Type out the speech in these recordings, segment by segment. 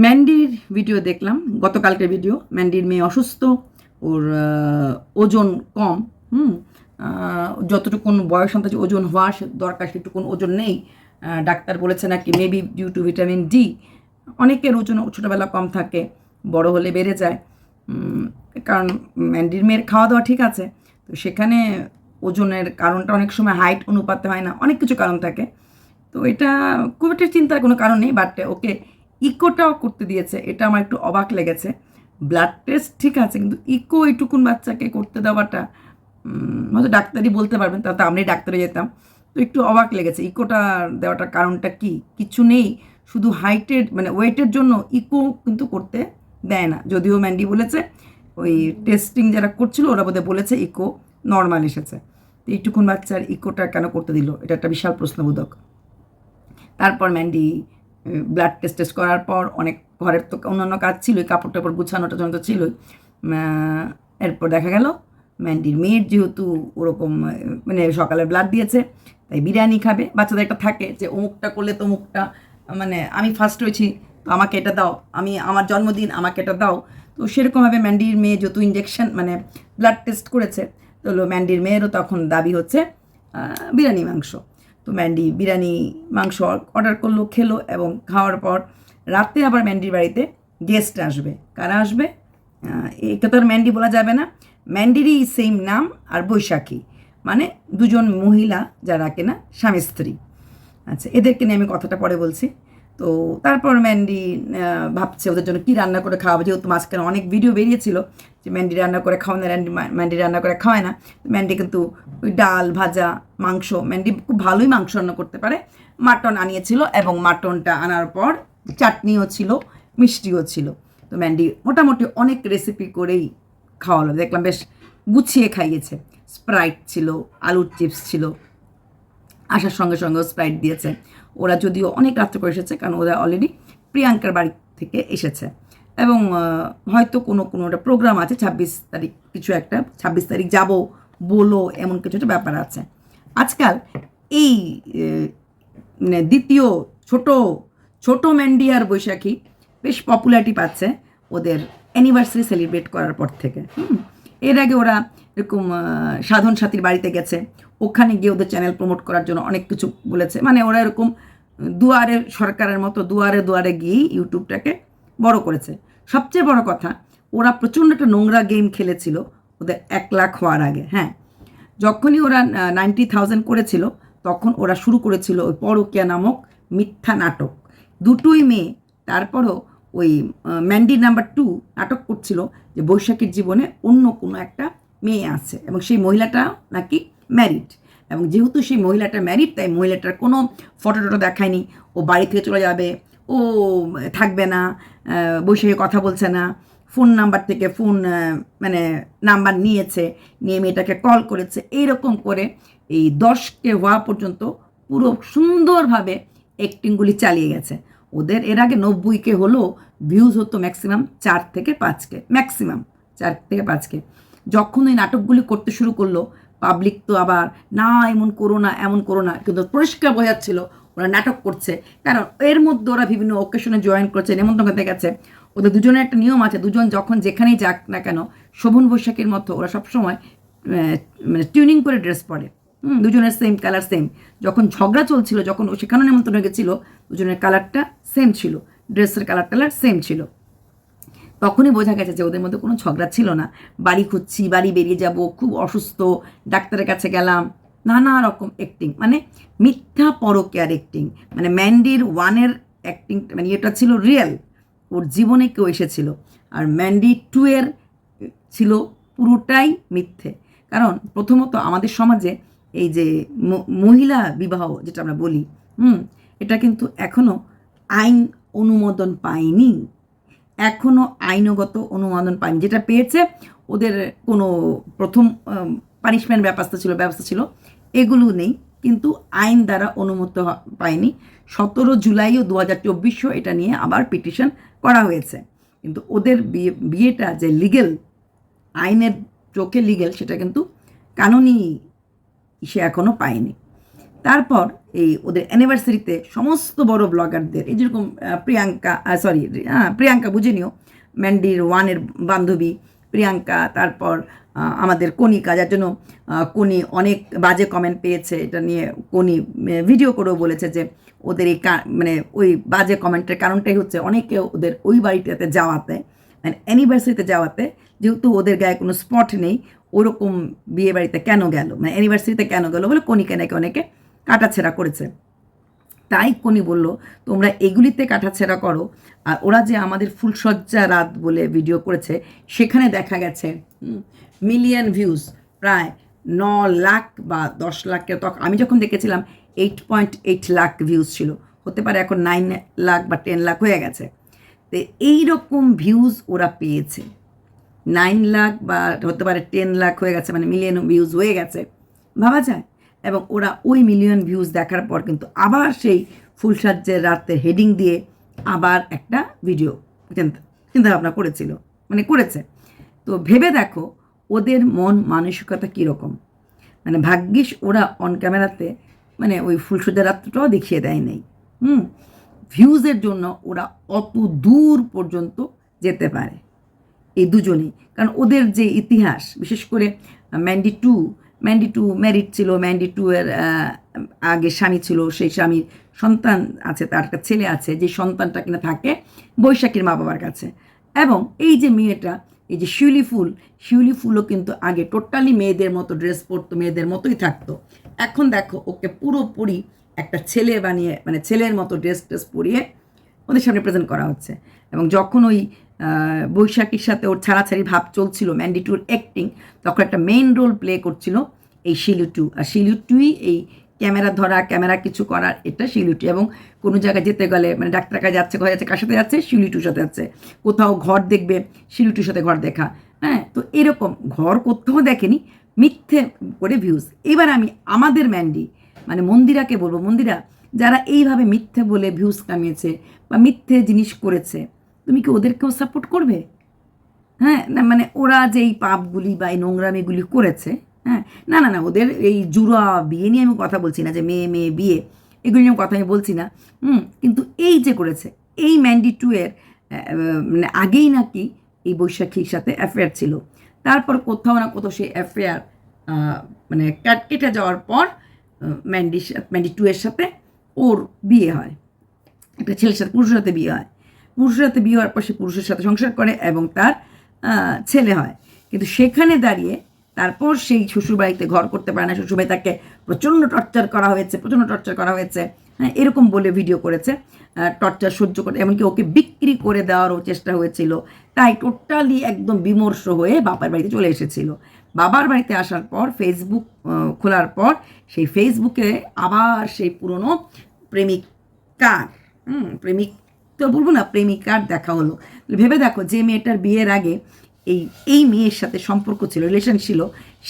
ম্যান্ডির ভিডিও দেখলাম, গতকালকের ভিডিও ম্যান্ডির মেয়ে অসুস্থ, ওর ওজন কম, হুম? যতটুকুন বয়স অন্তত ওজন হওয়া সে- দরকার, সেটুকুন ওজন নেই। ডাক্তার বলেছে নাকি maybe due to vitamin D অনেকের ওজন ছোটোবেলা কম থাকে, বড় হলে বেড়ে যায়। কারণ ম্যান্ডির মেয়ের খাওয়া দাওয়া ঠিক আছে, তো সেখানে ওজনের কারণটা অনেক সময় হাইট অনুপাতে হয় না, অনেক কিছু কারণ থাকে। তো এটা খুব একটা চিন্তার কোনো কারণ নেই বাট ওকে ইকোটাও করতে দিয়েছে। এটা আমার একটু অবাক লেগেছে। ব্লাড টেস্ট ঠিক আছে, কিন্তু ইকো এইটুকুন বাচ্চাকে করতে দেওয়াটা হয়তো ডাক্তারই বলতে পারবেন তাতে আমরাই ডাক্তারে যেতাম। তো একটু অবাক লেগেছে ইকোটা দেওয়াটার কারণটা কি? কিছু নেই, শুধু হাইটের মানে ওয়েটের জন্য ইকো কিন্তু করতে দেয় না। যদিও ম্যান্ডি বলেছে, ওই টেস্টিং যারা করছিল, ওরা বোধহয় বলেছে ইকো নর্মাল এসেছে। তো এইটুকুন বাচ্চার ইকোটা কেন করতে দিল? এটা একটা বিশাল প্রশ্নবোধক। তারপর ম্যান্ডি ব্লাড টেস্ট টেস্ট করার পর অনেক ঘরের তো অন্যান্য কাজ ছিলই, কাপড় টাপড় গুছানোটা যখন তো ছিলই। এরপর দেখা গেল ম্যান্ডির মেয়ের যেহেতু ওরকম মানে সকালে ব্লাড দিয়েছে, তাই বিরিয়ানি খাবে। বাচ্চাদের একটা থাকে যে অমুকটা করলে তো অমুকটা মানে আমি ফার্স্ট হয়েছি, তো আমাকে এটা দাও, আমি আমার জন্মদিন আমাকে এটা দাও। তো সেরকমভাবে ম্যান্ডির মেয়ে যেহেতু ইঞ্জেকশন মানে ব্লাড টেস্ট করেছে, তো ম্যান্ডির মেয়েরও তখন দাবি হচ্ছে বিরিয়ানি মাংস। তো ম্যান্ডি বিরিয়ানি, মাংস অর্ডার করল, খেলো এবং খাওয়ার পর রাতে আবার ম্যান্ডির বাড়িতে গেস্ট আসবে। কারা আসবে? এটা তো আর ম্যান্ডি বলা যাবে না। ম্যান্ডিরই সেম নাম আর বৈশাখী। মানে দুজন মহিলা যারা কেনা স্বামী স্ত্রী আচ্ছা এদেরকে নিয়ে আমি কথাটা পরে বলছি। তো তারপর ম্যান্ডি ভাবছে ওদের জন্য কী রান্না করে খাওয়াবে? যেহেতু মাঝখানে অনেক ভিডিও বেরিয়েছিল যে ম্যান্ডি রান্না করে খাওয়ায় না র্যান্ডি ম্যান্ডি রান্না করে খাওয়ায় না। ম্যান্ডি কিন্তু ওই ডাল, ভাজা, মাংস, ম্যান্ডি খুব ভালোই মাংস রান্না করতে পারে। মাটন আনিয়েছিল এবং মাটনটা আনার পর চাটনিও ছিল, মিষ্টিও ছিল। তো ম্যান্ডি মোটামুটি অনেক রেসিপি করেই খাওয়ালো। দেখলাম বেশ গুছিয়ে খাইয়েছে। স্প্রাইট ছিল, আলুর চিপস ছিল, আসার সঙ্গে সঙ্গে স্প্রাইট দিয়েছে। ওরা যদিও অনেক রাত্রে করে এসেছে, কারণ ওরা অলরেডি প্রিয়াঙ্কার বাড়ি থেকে এসেছে। এবং হয়তো কোনো কোনো একটা প্রোগ্রাম আছে, ছাব্বিশ তারিখ, কিছু একটা, ছাব্বিশ তারিখ যাব বলো, এমন কিছু একটা ব্যাপার আছে। আজকাল এই মানে দ্বিতীয় ছোট ছোট ম্যান্ডি আর বৈশাখী বেশ পপুলারিটি পাচ্ছে ওদের অ্যানিভার্সারি সেলিব্রেট করার পর থেকে। হুম। এর আগে ওরা এরকম সাধন সাথীর বাড়িতে গেছে। ওখানে গিয়ে ওদের চ্যানেল প্রমোট করার জন্য অনেক কিছু বলেছে। মানে ওরা এরকম দুয়ারে, সরকারের মতো দুয়ারে দুয়ারে গিয়েই ইউটিউবটাকে বড় করেছে। সবচেয়ে বড় কথা, ওরা প্রচণ্ড একটা নোংরা গেম খেলেছিল ওদের এক লাখ হওয়ার আগে হ্যাঁ। যখনই ওরা নাইনটি থাউজেন্ড করেছিল, তখন ওরা শুরু করেছিল ওই পরকিয়া নামক মিথ্যা নাটক। দুটোই মেয়ে, তারপরও ওই ম্যান্ডি নাম্বার টু নাটক করছিল যে বৈশাখীর জীবনে অন্য কোনো একটা মেয়ে আছে এবং সেই মহিলাটা নাকি ম্যারিড এবং যেহেতু সেই মহিলাটা ম্যারিড তাই মহিলাটার কোনো ফটো টটো দেখায়নি। ও বাড়ি থেকে চলে যাবে, ও থাকবে না বৈশাখী কথা বলছে না ফোন নাম্বার থেকে ফোন মানে নাম্বার নিয়েছে, নিয়ে মেয়েটাকে কল করেছে। এইরকম করে এই দশকে হওয়া পর্যন্ত পুরো সুন্দরভাবে অ্যাক্টিংগুলি চালিয়ে গেছে। ওদের এর আগে নব্বইকে হলো ভিউজ হতো ম্যাক্সিমাম চার থেকে পাঁচকে ম্যাক্সিমাম চার থেকে পাঁচকে যখন ওই নাটকগুলি করতে শুরু করল পাবলিক তো আবার, না, এমন করো না, এমন করো না। কিন্তু পরিষ্কার বোঝা যাচ্ছিল ওরা নাটক করছে। কারণ এর মধ্যে ওরা বিভিন্ন ওকেশনে জয়েন করছে, নেমন্তন্ন করতে গেছে। ওদের দুজনের একটা নিয়ম আছে, দুজন যখন যেখানেই যাক না কেন, শোভন বৈশাখীর মতো ওরা সবসময় মানে টিউনিং করে ড্রেস পরে। দুজনের সেম কালার সেম যখন ঝগড়া চলছিল, যখন ও সেখানে নেমন্তন্ন গেছিল, দুজনের কালারটা সেম ছিল। ড্রেসের কালার টালার সেম ছিল। তখনই বোঝা গেছে যে ওদের মধ্যে কোনো ঝগড়া ছিল না। বাড়ি খুঁজছি, বাড়ি বেরিয়ে যাব, খুব অসুস্থ, ডাক্তারের কাছে গেলাম। নানা রকম অ্যাক্টিং মানে মিথ্যা পরকেয়ার অ্যাক্টিং মানে ম্যান্ডির ওয়ানের অ্যাক্টিং মানে এটা ছিল রিয়েল ওর জীবনে কেউ এসেছিল। আর ম্যান্ডি টু এর ছিল পুরোটাই মিথ্যে। কারণ প্রথমত আমাদের সমাজে এই যে মহিলা বিবাহ যেটা আমরা বলি, হুম, এটা কিন্তু এখনও আইন অনুমোদন পায়নি। এখনও আইনগত অনুমোদন পায়নি। যেটা পেয়েছে ওদের কোনো প্রথম পানিশমেন্ট ব্যবস্থা ছিল ব্যবস্থা ছিল, এগুলো নেই। কিন্তু আইন দ্বারা অনুমত পায়নি। সতেরো জুলাইও দু হাজার চব্বিশশো এটা নিয়ে আবার পিটিশন করা হয়েছে। কিন্তু ওদের বিয়ে, বিয়েটা যে লিগেল আইনের চোখে লিগেল সেটা কিন্তু কানুনি সে এখনও পায়নি। তারপর এই ওদের অ্যানিভার্সারিতে সমস্ত বড় ব্লগারদের এই যেরকম প্রিয়াঙ্কা সরি প্রিয়াঙ্কা বুঝে নিও ম্যান্ডির ওয়ানের বান্ধবী, প্রিয়াঙ্কা, তারপর আমাদের কণিকা, যার জন্য কনি অনেক বাজে কমেন্ট পেয়েছে, এটা নিয়ে কনি ভিডিও করেও বলেছে যে, ওদের এই মানে ওই বাজে কমেন্টের কারণটাই হচ্ছে অনেকে ওদের ওই বাড়িটাতে যাওয়াতে মানে অ্যানিভার্সারিতে যাওয়াতে, যেহেতু ওদের গায়ে কোনো স্পট নেই ওরকম বিয়ে বাড়িতে কেন গেল? মানে অ্যানিভার্সারিতে কেন গেল? বলে কনিকে নাকি অনেকে কাটাছেড়া করেছে। তাই কনি বলল, তোমরা এগুলিতে কাটাছেড়া করো। আর ওরা যে আমাদের ফুলসজ্জা রাত বলে ভিডিও করেছে, সেখানে দেখা গেছে মিলিয়ন ভিউজ প্রায় ন লাখ বা দশ লাখের তখন আমি যখন দেখেছিলাম eight point eight lakh views ছিল। হতে পারে এখন নাইন লাখ বা টেন লাখ হয়ে গেছে। তো এইরকম ভিউজ ওরা পেয়েছে। নাইন লাখ বা হতে পারে টেন লাখ হয়ে গেছে মানে মিলিয়ন ভিউজ হয়ে গেছে, ভাবা যায়। এবং ওরা ওই মিলিয়ন ভিউজ দেখার পর কিন্তু আবার সেই ফুলসাজ্জের রাতের হেডিং দিয়ে আবার একটা ভিডিও চিন্তা, চিন্তাভাবনা করেছিল মানে করেছে। তো ভেবে দেখো ওদের মন মানসিকতা কীরকম। মানে ভাগ্যিস ওরা অন ক্যামেরাতে মানে ওই ফুলসজ্জা রাত্রটাও দেখিয়ে দেয় নাই। হুম? ভিউজের জন্য ওরা অত দূর পর্যন্ত যেতে পারে। এই দুজনেই। কারণ ওদের যে ইতিহাস, বিশেষ করে Mandy two Mandy two married ছিল, ম্যান্ডি টু এর আগে স্বামী ছিল, সেই স্বামীর সন্তান আছে, তার একটা ছেলে আছে, যে সন্তানটা কিনা থাকে বৈশাখীর মা বাবার কাছে। এবং এই যে মেয়েটা, এই যে শিউলি ফুল, শিউলি ফুলও কিন্তু আগে টোটালি মেয়েদের মতো ড্রেস পরতো, মেয়েদের মতোই থাকতো। এখন দেখো, ওকে পুরোপুরি একটা ছেলে বানিয়ে মানে ছেলের মতো ড্রেস ট্রেস পরিয়ে ওদের সামনে প্রেজেন্ট করা হচ্ছে। এবং যখন ওই বৈশাখীর সাথে ওর ছাড়াছাড়ি ভাব চলছিল ম্যান্ডি টুর অ্যাক্টিং তখন একটা মেইন রোল প্লে করছিল এই শিলু টু। আর শিলু টুই এই ক্যামেরা ধরা, ক্যামেরা কিছু করার, এটা শিলু টু। এবং কোনো জায়গায় যেতে গেলে মানে ডাক্তার কাছে যাচ্ছে ঘরে যাচ্ছে, কার সাথে যাচ্ছে? শিলু টুর সাথে যাচ্ছে। কোথাও ঘর দেখবে, শিলু টুর সাথে ঘর দেখা। হ্যাঁ তো এরকম ঘর কোথাও দেখেনি, মিথ্যে করে ভিউজ এবার আমি আমাদের ম্যান্ডি মানে মন্দিরাকে বলব, মন্দিরা, যারা এইভাবে মিথ্যে বলে ভিউজ কামিয়েছে বা মিথ্যে জিনিস করেছে তুমি কি ওদেরকেও সাপোর্ট করবে? হ্যাঁ না মানে ওরা যে এই পাপগুলি বা এই নোংরামিগুলি করেছে হ্যাঁ না না না, ওদের এই জুড়া বিয়ে নিয়ে আমি কথা বলছি না যে মেয়ে মেয়ে, বিয়ে, এগুলি নিয়ে কথা আমি বলছি না। হুম, কিন্তু এই যে করেছে, এই ম্যান্ডি টু এর মানে আগেই নাকি এই বৈশাখীর সাথে অ্যাফেয়ার ছিল। তারপর কোথাও না কোথাও সেই অ্যাফেয়ার মানে কাট কেটে যাওয়ার পর ম্যান্ডি ম্যান্ডি টু এর সাথে ওর বিয়ে হয়। একটা ছেলের সাথে, পুরুষের সাথে বিয়ে হয়। পুরুষের সাথে বিয়ে হওয়ার পর সে পুরুষের সাথে সংসার করে এবং তার ছেলে হয়। কিন্তু সেখানে দাঁড়িয়ে তারপর সেই শ্বশুরবাড়িতে ঘর করতে পারে না। শ্বশুরবাড়ি তাকে প্রচণ্ড টর্চার করা হয়েছে, প্রচণ্ড টর্চার করা হয়েছে। হ্যাঁ এরকম বলে ভিডিও করেছে। টর্চার সহ্য করে, এমনকি ওকে বিক্রি করে দেওয়ারও চেষ্টা হয়েছিল। তাই টোটালি একদম বিমর্ষ হয়ে বাবার বাড়িতে চলে এসেছিল। বাবার বাড়িতে আসার পর ফেসবুক খোলার পর সেই ফেসবুকে আবার সেই পুরনো প্রেমিকার, হুম, প্রেমিক তো বলব না, প্রেমিকার দেখা হলো। ভেবে দেখো, যে মেয়েটার বিয়ের আগে এই এই মেয়ের সাথে সম্পর্ক ছিল রিলেশন ছিল,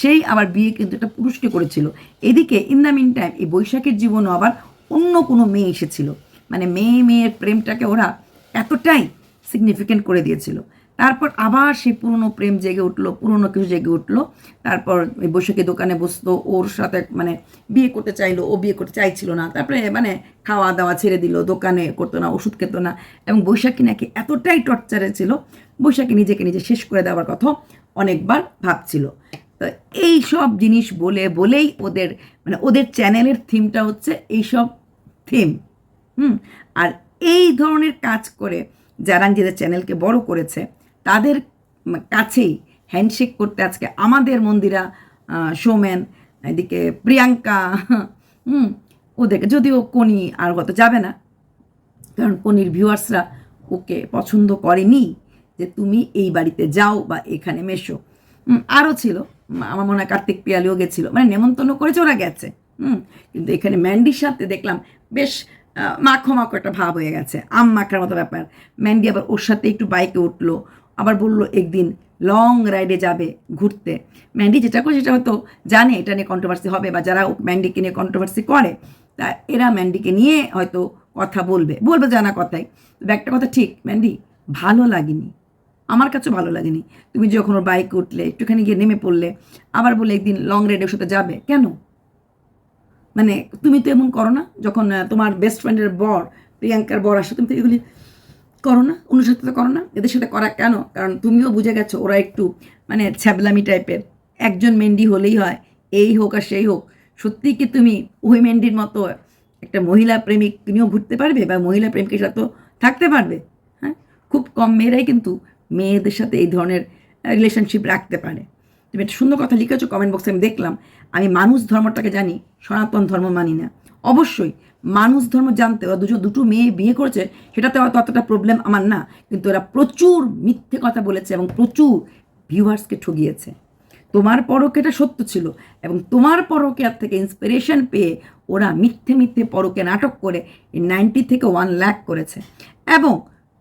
সেই আবার বিয়ে কিন্তু একটা পুরুষকে করেছিল। এদিকে ইন দ্য মিন টাইম এই বৈশাখের জীবনও আবার অন্য কোনো মেয়ে এসেছিল। মানে মেয়ে, মেয়ের প্রেমটাকে ওরা এতটাই সিগনিফিকেন্ট করে দিয়েছিল। তারপর আবার সেই পুরনো প্রেম জেগে উঠল, পুরনো কিছু জেগে উঠল। তারপর বৈশাখী দোকানে বসতো ওর সাথে মানে বিয়ে করতে চাইলো, ও বিয়ে করতে চাইছিল না। তারপরে মানে খাওয়া দাওয়া ছেড়ে দিল, দোকানে করতো না, ওষুধ খেত না। এবং বৈশাখী নাকি এতটাই টর্চারে ছিল, বৈশাখী নিজেকে নিজে শেষ করে দেওয়ার কথা অনেকবার ভাবছিল। তো এই সব জিনিস বলে বলেই ওদের মানে ওদের চ্যানেলের থিমটা হচ্ছে এইসব থিম। হুম? আর এই ধরনের কাজ করে যারা নিজেদের চ্যানেলকে বড় করেছে তাদের কাছেই হ্যান্ডশেক করতে আজকে আমাদের মন্দিরা সৌমেন এদিকে প্রিয়াঙ্কা, হুম, ওদেরকে, যদিও কোনি আর হয়তো যাবে না, কারণ কোনির ভিউয়ার্সরা ওকে পছন্দ করেনি যে তুমি এই বাড়িতে যাও বা এখানে মেশো। আরও ছিল আমার মনে হয় কার্তিক পিয়ালিও গেছিল মানে নেমন্তন্ন করেছে ওরা গেছে, হুম, কিন্তু এখানে ম্যান্ডির সাথে দেখলাম বেশ মাখো মাখো একটা ভাব হয়ে গেছে, আম মাখার মতো ব্যাপার। ম্যান্ডি আবার ওর সাথে একটু বাইকে উঠল আবার বলল, একদিন লং রাইডে যাবে ঘুরতে। ম্যান্ডি যেটা করে সেটা হয়তো জানে, এটা নিয়ে কন্ট্রোভার্সি হবে বা যারা ম্যান্ডিকে নিয়ে কন্ট্রোভার্সি করে, তা এরা ম্যান্ডিকে নিয়ে হয়তো কথা বলবে। বলবে জানা কথাই। তবে একটা কথা ঠিক ম্যান্ডি ভালো লাগেনি। আমার কাছে ভালো লাগেনি। তুমি যখন ওর বাইকে উঠলে, একটুখানি গিয়ে নেমে পড়লে, আবার বলে একদিন লং রাইডের সাথে যাবে। কেন? মানে তুমি তো এমন করো না, যখন তোমার বেস্ট ফ্রেন্ডের বর, প্রিয়াঙ্কার বর আসে, তুমি তো এগুলি করো না অন্য সাথে তো করো না। এদের সাথে করা কেন? কারণ তুমিও বুঝে গেছো, ওরা একটু মানে ছ্যাবলামি টাইপের। একজন মেন্ডি হলেই হয়, এই হোক আর সেই হোক। সত্যি কি তুমি ওই মেন্ডির মতো একটা মহিলা প্রেমিক তুমিও ঘুরতে পারবে? বা মহিলা প্রেমিকের সাথেও থাকতে পারবে? হ্যাঁ? খুব কম মেয়েরাই কিন্তু মেয়েদের সাথে এই ধরনের রিলেশনশিপ রাখতে পারে। তুমি একটা সুন্দর কথা লিখেছো কমেন্ট বক্সে আমি দেখলাম। আমি মানুষ ধর্মটাকে জানি, সনাতন ধর্ম মানি না। অবশ্যই, মানুষ ধর্ম জানতে ওরা দুজন দুটো মেয়ে বিয়ে করেছে, সেটাতে হয়তো অতটা প্রবলেম আমার না, কিন্তু ওরা প্রচুর মিথ্যে কথা বলেছে এবং প্রচুর ভিউয়ার্সকে ঠগিয়েছে। তোমার পরকে এটা সত্য ছিল এবং তোমার পরকে আর থেকে ইন্সপিরেশন পেয়ে ওরা মিথ্যে মিথ্যে পরকে নাটক করে নাইনটি থেকে ওয়ান লাখ করেছে। এবং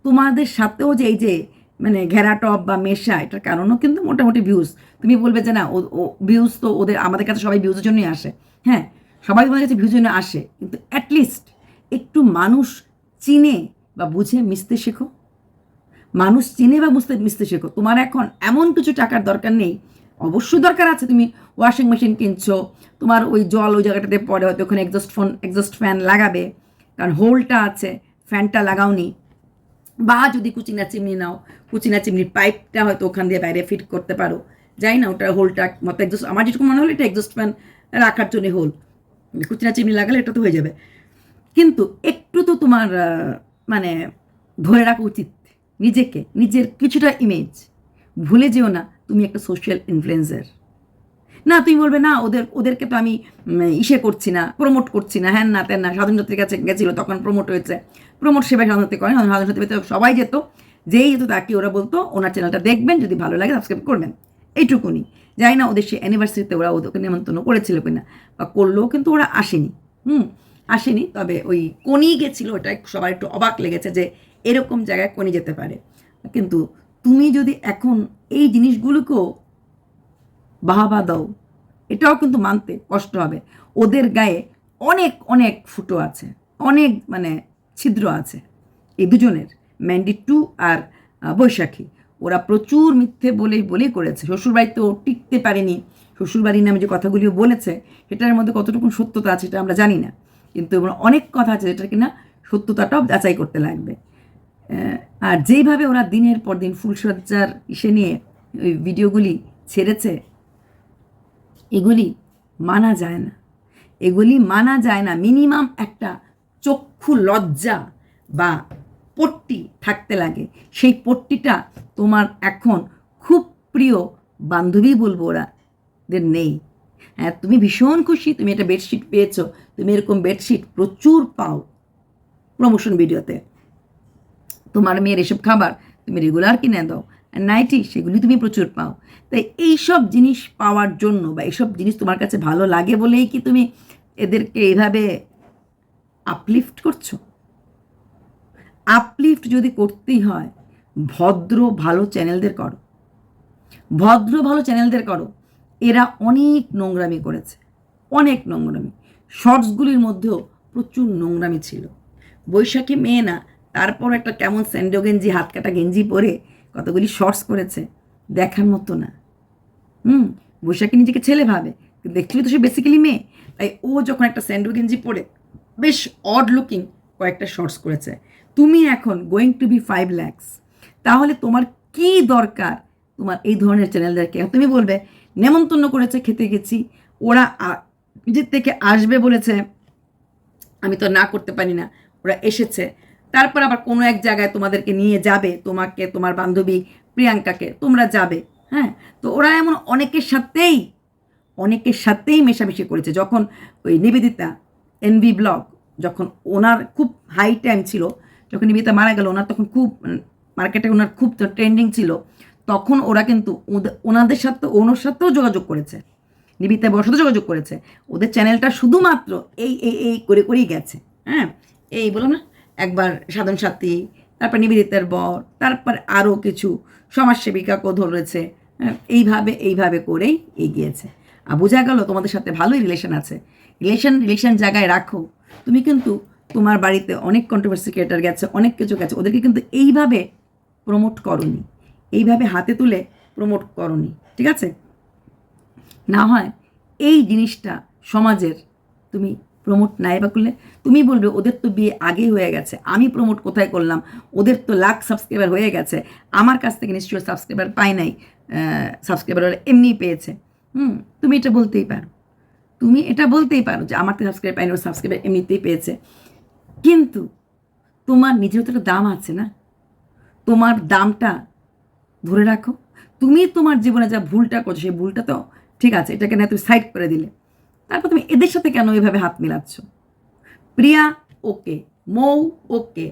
তোমাদের সাথেও যে এই যে মানে ঘেরা টপ বা মেশা, এটার কারণও কিন্তু মোটামুটি ভিউজ তুমি বলবে যে না, ও ভিউজ তো ওদের, আমাদের কাছে সবাই ভিউজের জন্যই আসে। হ্যাঁ সবাই তোমাদের কাছে জন্য আসে, কিন্তু অ্যাটলিস্ট একটু মানুষ চিনে বা বুঝে, মিশতে শেখো। মানুষ চিনে বা বুঝতে, মিশতে শেখো। তোমার এখন এমন কিছু টাকার দরকার নেই। অবশ্যই দরকার আছে, তুমি ওয়াশিং মেশিন কিনছো, তোমার ওই জল ওই জায়গাটাতে পড়ে, হয়তো ওখানে এক্সস্ট ফোন এক্সস্ট ফ্যান লাগাবে, কারণ হোলটা আছে ফ্যানটা লাগাওনি বা যদি কুচিনা চিমনি নাও, কুচিনা চিমনির পাইপটা হয়তো ওখান দিয়ে বাইরে ফিট করতে পারো। যাই না ওটা হোলটা মতো আমার যেটুকু মনে হলো, এটা এক্সস্ট ফ্যান রাখার জন্য হোল কুচিনা চিমনি লাগালে এটা তো হয়ে যাবে। কিন্তু একটু তো তোমার মানে ধরে রাখা উচিত নিজেকে, নিজের কিছুটা ইমেজ ভুলে যেও না, তুমি একটা সোশ্যাল ইনফ্লুয়েন্সার না, তুমি বলবে, না, ওদের, ওদেরকে তো আমি ইসে করছি না প্রমোট করছি না। হ্যান না তেন না স্বাধীনতার কাছে গেছিল, তখন প্রমোট হয়েছে। প্রমোট সেবায় স্বাধীনতা করে স্বাধীনতা সবাই যেত, যেই যেত তাকে ওরা বলতো, ওনার চ্যানেলটা দেখবেন, যদি ভালো লাগে সাবস্ক্রাইব করবেন। এইটুকুনি। যাই না ওদের সেই অ্যানিভার্সারিতে ওরা ওদেরকে নিমন্ত্রণ করেছিল কিনা বা করলেও কিন্তু ওরা আসেনি। হুম, আসেনি। তবে ওই কোনি গেছিল, ওটা সবার একটু অবাক লেগেছে যে এরকম জায়গায় কোনি যেতে পারে। কিন্তু তুমি যদি এখন এই জিনিসগুলোকেও বাহাবা দাও, এটাও কিন্তু মানতে কষ্ট হবে। ওদের গায়ে অনেক অনেক ফুটো আছে, অনেক মানে ছিদ্র আছে। এই দুজনের ম্যান্ডি টু আর বৈশাখী। ওরা প্রচুর মিথ্যে বলেই বলেই করেছে। শ্বশুরবাড়িতে ও টিকতে পারেনি। শ্বশুরবাড়ির নামে যে কথাগুলিও বলেছে, সেটার মধ্যে কতটুকু সত্যতা আছে এটা আমরা জানি না। কিন্তু অনেক কথা আছে যেটা কিনা সত্যতাটাও যাচাই করতে লাগবে। আর যেইভাবে ওরা দিনের পর দিন ফুলসজ্জার ইসে নিয়ে ওই ভিডিওগুলি ছেড়েছে, এগুলি মানা যায় না। এগুলি মানা যায় না। মিনিমাম একটা চক্ষু লজ্জা বা পট্টি থাকতে লাগে। সেই পট্টিটা তোমার এখন খুব প্রিয় বান্ধবী বলব ওরা নেই। হ্যাঁ তুমি ভীষণ খুশি, তুমি একটা বেডশিট পেয়েছ, তুমি এরকম বেডশিট প্রচুর পাও প্রমোশন ভিডিওতে। তোমার মেয়ের এসব খাবার তুমি রেগুলার কিনে দাও নাইটি সেগুলি তুমি প্রচুর পাও। তাই এইসব জিনিস পাওয়ার জন্য বা এইসব জিনিস তোমার কাছে ভালো লাগে বলেই কি তুমি এদেরকে এইভাবে আপলিফট করছ? আপলিফট যদি করতেই হয়, ভদ্র ভালো চ্যানেলদের করো। ভদ্র ভালো চ্যানেলদের করো। এরা অনেক নোংরামি করেছে। অনেক নোংরামি। শর্টসগুলির মধ্যেও প্রচুর নোংরামি ছিল। বৈশাখী মেয়ে না, তারপর একটা কেমন স্যান্ডো গেঞ্জি, হাত কাটা গেঞ্জি পরে কতগুলি শর্টস করেছে, দেখার মতো না। হুম, বৈশাখী নিজেকে ছেলে ভাবে দেখলে তো সে বেসিক্যালি মেয়ে। তাই ও যখন একটা স্যান্ডো গেঞ্জি পরে বেশ অড লুকিং কয়েকটা শর্টস করেছে। তুমি এখন going to be five lakhs তাহলে তোমার কি দরকার? তোমার এই ধরনের চ্যানেলদেরকে। তুমি বলবে, নেমন্তন্ন করেছে, খেতে গেছি। ওরা নিজের থেকে আসবে বলেছে, আমি তো না করতে পারি না। ওরা এসেছে। তারপর আবার কোনো এক জায়গায় তোমাদেরকে নিয়ে যাবে, তোমাকে, তোমার বান্ধবী প্রিয়াঙ্কাকে। তোমরা যাবে হ্যাঁ? তো ওরা এমন অনেকের সাথেই অনেকের সাথেই মেশামেশি করেছে। যখন ওই নিবেদিতা, এনভি ব্লগ, যখন ওনার খুব হাই টাইম ছিল যখন নিবেদিতা মারা গেল ওনার তখন খুব মার্কেটে ওনার খুব ট্রেন্ডিং ছিল তখন ওরা কিন্তু ওনাদের সাথে ওনার সাথেও যোগাযোগ করেছে। নিবিতা বড় সাথে যোগাযোগ করেছে। ওদের চ্যানেলটা শুধুমাত্র এই এই এই করে করেই গেছে হ্যাঁ? এই বললাম না একবার সাধন সাথী তারপর নিবেদিতার বর তারপর আরও কিছু সমাজসেবিকাকেও ধরেছে হ্যাঁ, এইভাবে এইভাবে করেই এগিয়েছে। আর বোঝা গেল তোমাদের সাথে ভালোই রিলেশন আছে। রিলেশন রিলেশন জায়গায় রাখো। তুমি কিন্তু তোমার বাড়িতে অনেক কন্ট্রোভার্সি ক্রিয়েটার গেছে, অনেক কিছু গেছে, ওদেরকে কিন্তু এইভাবে প্রমোট করনি। এইভাবে হাতে তুলে প্রমোট করনি, ঠিক আছে? না হয় এই জিনিসটা সমাজের তুমি প্রমোট নাই বা করলে, তুমি বলবে ওদের তো বিয়ে আগেই হয়ে গেছে, আমি প্রমোট কোথায় করলাম? ওদের তো লাখ সাবস্ক্রাইবার হয়ে গেছে, আমার কাছ থেকে নিশ্চয়ই সাবস্ক্রাইবার পায় নাই সাবস্ক্রাইবার ওরা এমনিই পেয়েছে। হুম, তুমি এটা বলতেই পারো। তুমি এটা বলতেই পারো যে আমার তো সাবস্ক্রাইব পাইনি ওর সাবস্ক্রাইবার এমনিতেই পেয়েছে। কিন্তু তোমার নিজের তো দাম আছে না? তোমার দামটা ধরে রাখো। তুমি তোমার জীবনে যা ভুলটা করছ, সেই ভুলটা তো ঠিক আছে, এটাকে না তুমি সাইড করে দিলে। তারপর তুমি এদের সাথে কেন এভাবে হাত মিলাচ্ছ? প্রিয়া, ওকে। মৌ, ওকে।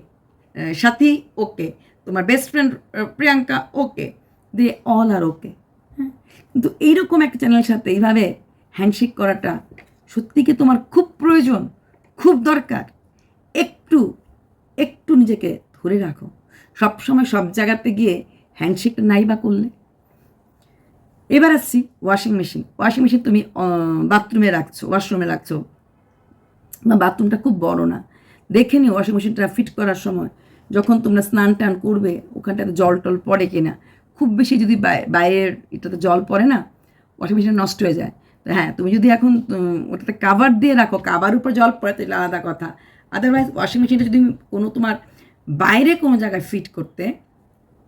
সাথী, ওকে। তোমার best friend Priyanka, okay. They all R okay হ্যাঁ? কিন্তু এইরকম একটা চ্যানেলের সাথে এইভাবে হ্যান্ডশেক করাটা সত্যি কি তোমার খুব প্রয়োজন? খুব দরকার। একটু একটু নিজেকে ধরে রাখো। সবসময় সব জায়গাতে গিয়ে হ্যান্ডশেকটা নাই বা করলে। এবার আসছি ওয়াশিং মেশিন ওয়াশিং মেশিন তুমি বাথরুমে রাখছো ওয়াশরুমে রাখছো। বা বাথরুমটা খুব বড় না। দেখে নিও ওয়াশিং মেশিনটা ফিট করার সময় যখন তোমরা স্নান টান করবে, ওখানটাতে জল টল পড়ে কিনা। খুব বেশি যদি বাই- বাইরের এটাতে জল পড়ে না ওয়াশিং মেশিন নষ্ট হয়ে যায়। হ্যাঁ তুমি যদি এখন ওটাতে কাভার দিয়ে রাখো কাভার উপর জল পড়ে, তাহলে আলাদা কথা। আদারওয়াইজ ওয়াশিং মেশিনটা যদি কোনো তোমার বাইরে কোনো জায়গায় ফিট করতে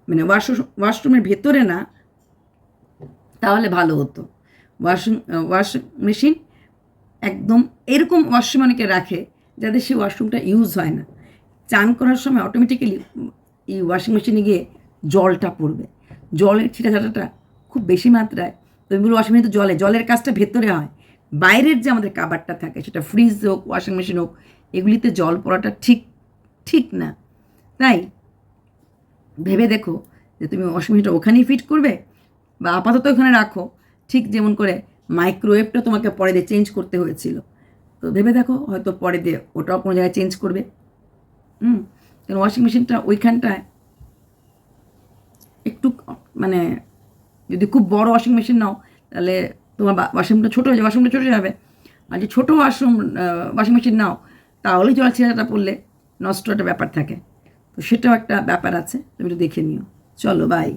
মানে ওয়াশ ওয়াশরুমের ভেতরে না, তাহলে ভালো হতো। ওয়াশিং ওয়াশিং মেশিন একদম এরকম ওয়াশরুম অনেকে রাখে, যাদের সেই ওয়াশরুমটা ইউজ হয় না। চান করার সময় অটোমেটিক্যালি এই ওয়াশিং মেশিনে গিয়ে জলটা পড়বে। জলের ছিটাছাটাটা খুব বেশি মাত্রায় তুমি ওয়াশিং মেশিন তো জলে, জলের কাজটা ভেতরে হয়। বাইরের যে আমাদের কাবারটা থাকে, সেটা ফ্রিজ হোক ওয়াশিং মেশিন হোক এগুলিতে জল পড়াটা ঠিক ঠিক না। তাই ভেবে দেখো যে তুমি ওয়াশিং মেশিনটা ওখানেই ফিট করবে বা আপাতত ওখানে রাখো। ঠিক যেমন করে মাইক্রোওয়েভটা তোমাকে পরে দিয়ে চেঞ্জ করতে হয়েছিল। তো ভেবে দেখো, হয়তো পরে দিয়ে ওটাও কোনো জায়গায় চেঞ্জ করবে। হুম, কারণ ওয়াশিং মেশিনটা ওইখানটায় একটু মানে যদি খুব বড় ওয়াশিং মেশিন নাও, তাহলে তোমার ওয়াশিংটা ছোটো হয়ে যাবে ওয়াশরুমটা ছোটো যাবে। আর যে ছোটো ওয়াশরুম ওয়াশিং মেশিন নাও তাহলেই জল ছেঁড়াটা পড়লে নষ্ট একটা ব্যাপার থাকে। তো সেটাও একটা ব্যাপার আছে, তুমি একটু দেখে নিও। চলো বাই